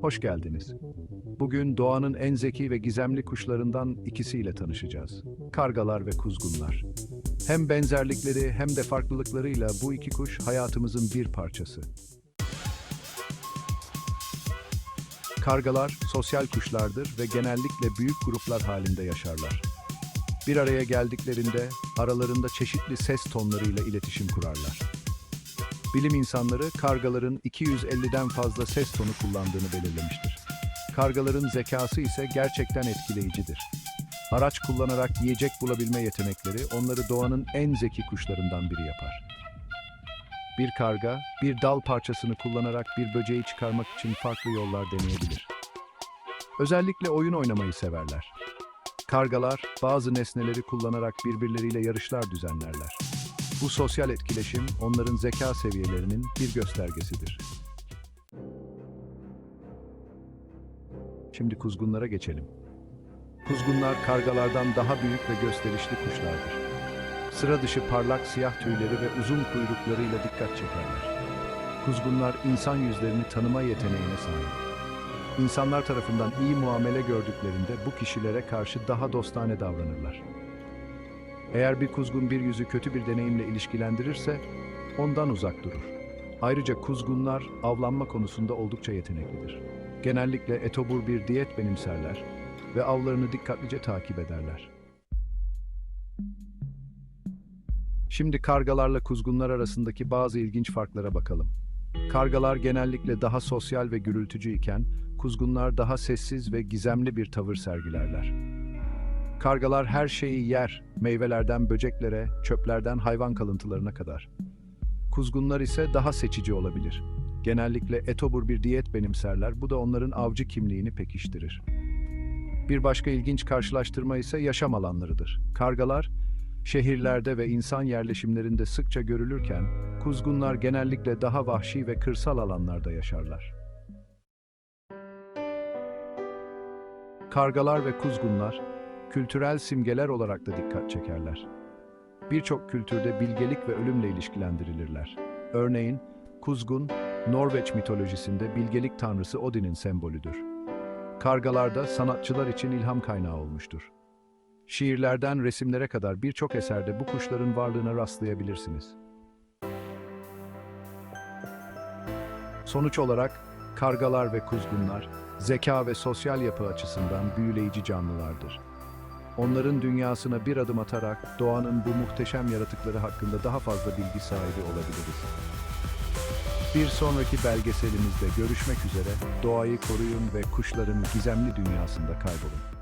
Hoş geldiniz. Bugün doğanın en zeki ve gizemli kuşlarından ikisiyle tanışacağız. Kargalar ve kuzgunlar. Hem benzerlikleri hem de farklılıklarıyla bu iki kuş hayatımızın bir parçası. Kargalar sosyal kuşlardır ve genellikle büyük gruplar halinde yaşarlar. Bir araya geldiklerinde aralarında çeşitli ses tonlarıyla iletişim kurarlar. Bilim insanları kargaların 250'den fazla ses tonu kullandığını belirlemiştir. Kargaların zekası ise gerçekten etkileyicidir. Araç kullanarak yiyecek bulabilme yetenekleri onları doğanın en zeki kuşlarından biri yapar. Bir karga, bir dal parçasını kullanarak bir böceği çıkarmak için farklı yollar deneyebilir. Özellikle oyun oynamayı severler. Kargalar bazı nesneleri kullanarak birbirleriyle yarışlar düzenlerler. Bu sosyal etkileşim onların zeka seviyelerinin bir göstergesidir. Şimdi kuzgunlara geçelim. Kuzgunlar kargalardan daha büyük ve gösterişli kuşlardır. Sıra dışı parlak siyah tüyleri ve uzun kuyruklarıyla dikkat çekerler. Kuzgunlar insan yüzlerini tanıma yeteneğine sahip. İnsanlar tarafından iyi muamele gördüklerinde bu kişilere karşı daha dostane davranırlar. Eğer bir kuzgun bir yüzü kötü bir deneyimle ilişkilendirirse ondan uzak durur. Ayrıca kuzgunlar avlanma konusunda oldukça yeteneklidir. Genellikle etobur bir diyet benimserler ve avlarını dikkatlice takip ederler. Şimdi kargalarla kuzgunlar arasındaki bazı ilginç farklara bakalım. Kargalar genellikle daha sosyal ve gürültücü iken, kuzgunlar daha sessiz ve gizemli bir tavır sergilerler. Kargalar her şeyi yer, meyvelerden böceklere, çöplerden hayvan kalıntılarına kadar. Kuzgunlar ise daha seçici olabilir. Genellikle etobur bir diyet benimserler, bu da onların avcı kimliğini pekiştirir. Bir başka ilginç karşılaştırma ise yaşam alanlarıdır. Kargalar, şehirlerde ve insan yerleşimlerinde sıkça görülürken, kuzgunlar genellikle daha vahşi ve kırsal alanlarda yaşarlar. Kargalar ve kuzgunlar, kültürel simgeler olarak da dikkat çekerler. Birçok kültürde bilgelik ve ölümle ilişkilendirilirler. Örneğin, kuzgun, Norveç mitolojisinde bilgelik tanrısı Odin'in sembolüdür. Kargalar da sanatçılar için ilham kaynağı olmuştur. Şiirlerden resimlere kadar birçok eserde bu kuşların varlığına rastlayabilirsiniz. Sonuç olarak kargalar ve kuzgunlar zeka ve sosyal yapı açısından büyüleyici canlılardır. Onların dünyasına bir adım atarak doğanın bu muhteşem yaratıkları hakkında daha fazla bilgi sahibi olabiliriz. Bir sonraki belgeselimizde görüşmek üzere, doğayı koruyun ve kuşların gizemli dünyasında kaybolun.